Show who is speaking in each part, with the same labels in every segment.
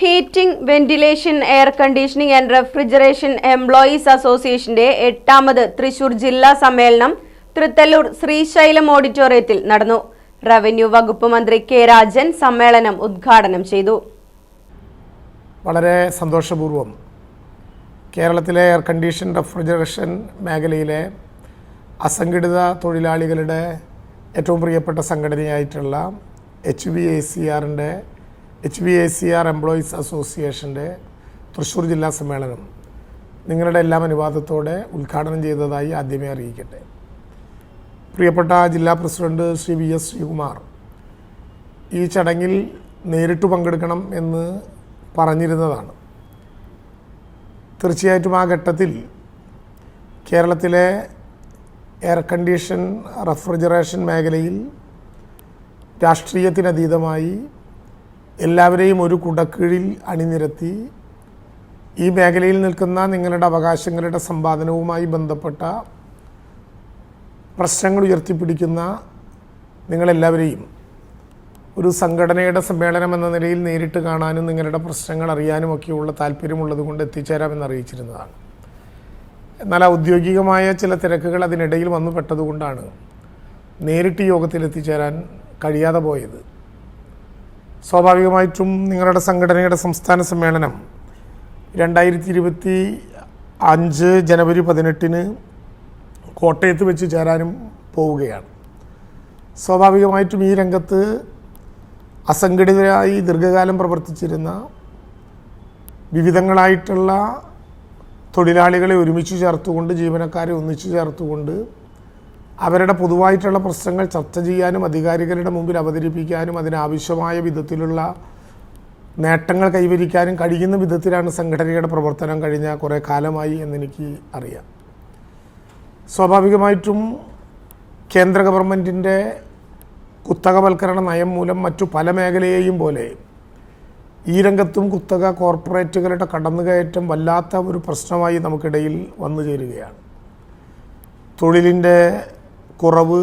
Speaker 1: Heating ventilation air conditioning and refrigeration employees അസോസിയേഷന്റെ എട്ടാമത് തൃശൂർ ജില്ലാ സമ്മേളനം തൃത്തല്ലൂർ ശ്രീശൈലം ഓഡിറ്റോറിയത്തിൽ നടന്നു. റവന്യൂ വകുപ്പ് മന്ത്രി കെ രാജൻ സമ്മേളനം ഉദ്ഘാടനം ചെയ്തു.
Speaker 2: വളരെ സന്തോഷപൂർവം കേരളത്തിലെ എയർ കണ്ടീഷൻ റെഫ്രിജറേഷൻ മേഖലയിലെ അസംഘടിത തൊഴിലാളികളുടെ ഏറ്റവും പ്രിയപ്പെട്ട സംഘടനയായിട്ടുള്ള എച്ച് വി എ സി ആറിന്റെ H B A C R employees അസോസിയേഷന്റെ തൃശ്ശൂർ ജില്ലാ സമ്മേളനം നിങ്ങളുടെ എല്ലാം അനുവാദത്തോടെ ഉദ്ഘാടനം ചെയ്തതായി ആദ്യമേ അറിയിക്കട്ടെ. പ്രിയപ്പെട്ട ജില്ലാ president Shri V S Sreekumar ഈ ചടങ്ങിൽ നേരിട്ട് പങ്കെടുക്കണം എന്ന് പറഞ്ഞിരുന്നതാണ്. തീർച്ചയായിട്ടും ആ ഘട്ടത്തിൽ കേരളത്തിലെ എയർ കണ്ടീഷൻ റെഫ്രിജറേഷൻ മേഖലയിൽ രാഷ്ട്രീയത്തിനതീതമായി എല്ലാവരെയും ഒരു കുടക്കീഴിൽ അണിനിരത്തി ഈ മേഖലയിൽ നിൽക്കുന്ന നിങ്ങളുടെ അവകാശങ്ങളുടെ സമ്പാദനവുമായി ബന്ധപ്പെട്ട പ്രശ്നങ്ങൾ ഉയർത്തിപ്പിടിക്കുന്ന നിങ്ങളെല്ലാവരെയും ഒരു സംഘടനയുടെ സമ്മേളനം എന്ന നിലയിൽ നേരിട്ട് കാണാനും നിങ്ങളുടെ പ്രശ്നങ്ങൾ അറിയാനും ഒക്കെയുള്ള താല്പര്യമുള്ളത് കൊണ്ട് എത്തിച്ചേരാമെന്ന് അറിയിച്ചിരുന്നതാണ്. എന്നാൽ ഔദ്യോഗികമായ ചില തിരക്കുകൾ അതിനിടയിൽ വന്നു പെട്ടതുകൊണ്ടാണ് നേരിട്ട് യോഗത്തിൽ എത്തിച്ചേരാൻ കഴിയാതെ പോയത്. സ്വാഭാവികമായിട്ടും നിങ്ങളുടെ സംഘടനയുടെ സംസ്ഥാന സമ്മേളനം രണ്ടായിരത്തി ഇരുപത്തി അഞ്ച് ജനുവരി പതിനെട്ടിന് കോട്ടയത്ത് വെച്ച് ചേരാനും പോവുകയാണ്. സ്വാഭാവികമായിട്ടും ഈ രംഗത്ത് അസംഘടിതരായി ദീർഘകാലം പ്രവർത്തിച്ചിരുന്ന വിവിധങ്ങളായിട്ടുള്ള തൊഴിലാളികളെ ഒരുമിച്ച് ചേർത്തുകൊണ്ട് ജീവനക്കാരെ ഒന്നിച്ചു ചേർത്തുകൊണ്ട് അവരുടെ പൊതുവായിട്ടുള്ള പ്രശ്നങ്ങൾ ചർച്ച ചെയ്യാനും അധികാരികളുടെ മുമ്പിൽ അവതരിപ്പിക്കാനും അതിനാവശ്യമായ വിധത്തിലുള്ള നേട്ടങ്ങൾ കൈവരിക്കാനും കഴിയുന്ന വിധത്തിലാണ് സംഘടനയുടെ പ്രവർത്തനം കഴിഞ്ഞ കുറേ കാലമായി എന്നെനിക്ക് അറിയാം. സ്വാഭാവികമായിട്ടും കേന്ദ്ര ഗവൺമെന്റിന്റെ കുത്തകവൽക്കരണ നയം മൂലം മറ്റു പല മേഖലയെയും പോലെ ഈ രംഗത്തും കുത്തക കോർപ്പറേറ്റുകളുടെ കടന്നുകയറ്റം വല്ലാത്ത ഒരു പ്രശ്നമായി നമുക്കിടയിൽ വന്നു ചേരുകയാണ്. തൊഴിലിന്റെ കുറവ്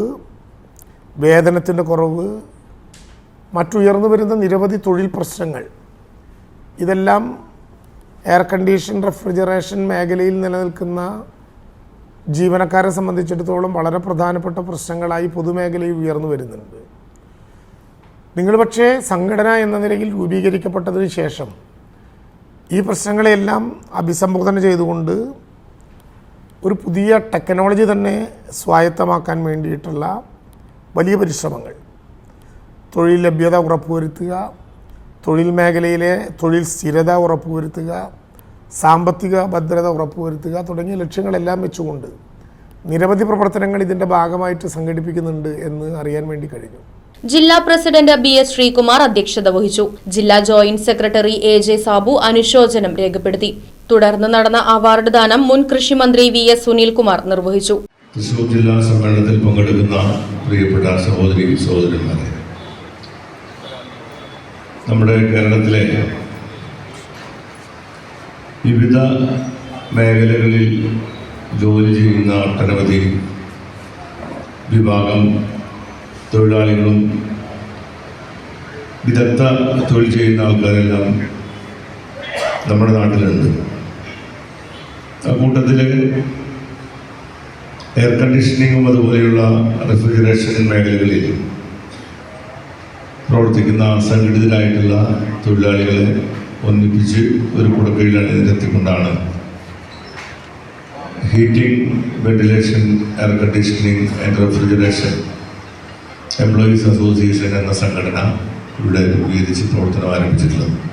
Speaker 2: വേതനത്തിന്റെ കുറവ് മറ്റുയർന്നു വരുന്ന നിരവധി തൊഴിൽ പ്രശ്നങ്ങൾ. ഇതെല്ലാം എയർ കണ്ടീഷൻ റെഫ്രിജറേഷൻ മേഖലയിൽ നിലനിൽക്കുന്ന ജീവനക്കാരെ സംബന്ധിച്ചിടത്തോളം വളരെ പ്രധാനപ്പെട്ട പ്രശ്നങ്ങളായി പൊതുമേഖലയിൽ ഉയർന്നു വരുന്നുണ്ട്. നിങ്ങൾ പക്ഷേ സംഘടന എന്ന നിലയിൽ രൂപീകരിക്കപ്പെട്ടതിന് ശേഷം ഈ പ്രശ്നങ്ങളെയെല്ലാം അഭിസംബോധന ചെയ്തുകൊണ്ട് ഒരു പുതിയ ടെക്നോളജി തന്നെ സ്വായത്തമാക്കാൻ വേണ്ടിയിട്ടുള്ള വലിയ പരിശ്രമങ്ങൾ. തൊഴിൽ ലഭ്യത ഉറപ്പുവരുത്തുക തൊഴിൽ മേഖലയിലെ തൊഴിൽ സ്ഥിരത ഉറപ്പുവരുത്തുക സാമ്പത്തിക ഭദ്രത ഉറപ്പുവരുത്തുക തുടങ്ങിയ ലക്ഷ്യങ്ങളെല്ലാം വെച്ചുകൊണ്ട് നിരവധി പ്രവർത്തനങ്ങൾ ഇതിന്റെ ഭാഗമായിട്ട് സംഘടിപ്പിക്കുന്നുണ്ട് എന്ന് അറിയാൻ വേണ്ടി കഴിഞ്ഞു.
Speaker 3: ജില്ലാ പ്രസിഡന്റ് ബി എസ് ശ്രീകുമാർ അധ്യക്ഷത വഹിച്ചു. ജില്ലാ joint secretary A J Sabu അനുശോചനം രേഖപ്പെടുത്തി. തുടർന്ന് നടന്ന അവാർഡ് ദാനം മുൻ കൃഷിമന്ത്രി വി എസ് സുനിൽകുമാർ നിർവഹിച്ചു.
Speaker 4: തൃശൂർ ജില്ലാ സമ്മേളനത്തിൽ പങ്കെടുക്കുന്ന പ്രിയപ്പെട്ട സഹോദരി സഹോദരന്മാരെ നമ്മുടെ കേരളത്തിലെ വിവിധ മേഖലകളിൽ ജോലി ചെയ്യുന്ന ഒട്ടനവധി വിഭാഗം തൊഴിലാളികളും വിദഗ്ധ തൊഴിൽ ചെയ്യുന്ന ആൾക്കാരെല്ലാം നമ്മുടെ നാട്ടിലുണ്ട്. കൂട്ടത്തിൽ എയർ കണ്ടീഷനിങ്ങും അതുപോലെയുള്ള റെഫ്രിജറേഷൻ മേഖലകളിൽ പ്രവർത്തിക്കുന്ന അസംഘടിതരായിട്ടുള്ള തൊഴിലാളികളെ ഒന്നിപ്പിച്ച് ഒരു കുടക്കീഴിലാണ് ഇതിനെത്തിക്കൊണ്ടാണ് heating ventilation air conditioning and refrigeration employees association എന്ന സംഘടന ഇവിടെ രൂപീകരിച്ച് പ്രവർത്തനം ആരംഭിച്ചിട്ടുള്ളത്.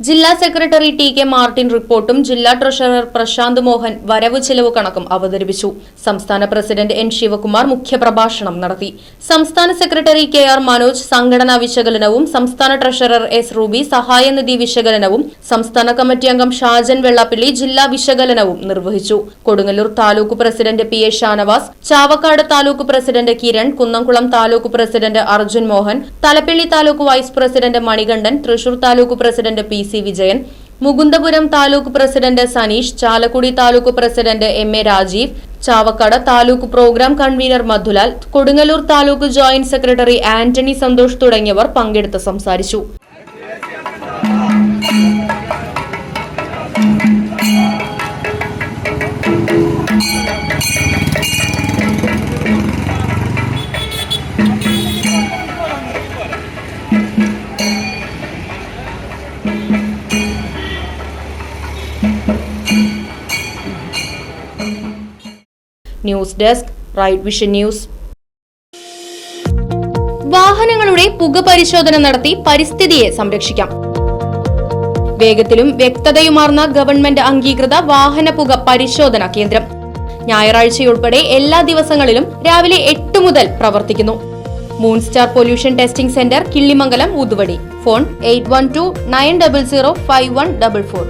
Speaker 3: ജില്ലാ സെക്രട്ടറി ടി കെ മാർട്ടിൻ റിപ്പോർട്ടും ജില്ലാ ട്രഷറർ പ്രശാന്ത് മോഹൻ വരവ് ചെലവ് കണക്കും അവതരിപ്പിച്ചു. സംസ്ഥാന പ്രസിഡന്റ് എൻ ശിവകുമാർ മുഖ്യപ്രഭാഷണം നടത്തി. സംസ്ഥാന സെക്രട്ടറി കെ ആർ മനോജ് സംഘടനാ വിശകലനവും സംസ്ഥാന ട്രഷറർ എസ് റൂബി സഹായനിധി വിശകലനവും സംസ്ഥാന കമ്മിറ്റി അംഗം ഷാജൻ വെള്ളാപ്പള്ളി ജില്ലാ വിശകലനവും നിർവഹിച്ചു. Kodungallur taluk president P A Shanavas Chavakkad taluk president Kiran Kunnamkulam taluk president Arjun Mohan Thalappilly taluk vice president Manikandan Thrissur taluk president P C Vijayan Mukundapuram taluk president Saneesh Chalakudy taluk president M A Rajeev Chavakkad taluk programme convener Madhulal Kodungallur taluk joint secretary Antony Santhosh തുടങ്ങിയവർ പങ്കെടുത്ത് സംസാരിച്ചു. News desk Right Vision News. വാഹനങ്ങളുടെ പുക പരിശോധന നടത്തി പരിസ്ഥിതിയെ സംരക്ഷിക്കാം. വേഗത്തിലും വ്യക്തതയുമാർന്ന ഗവൺമെന്റ് അംഗീകൃത വാഹന പുക പരിശോധന കേന്ദ്രം. ഞായറാഴ്ചയുൾപ്പെടെ എല്ലാ ദിവസങ്ങളിലും രാവിലെ എട്ട് മുതൽ പ്രവർത്തിക്കുന്നു. Moon Star pollution testing centre Killimangalam ഊതുവടി phone eight one two nine double zero five one double four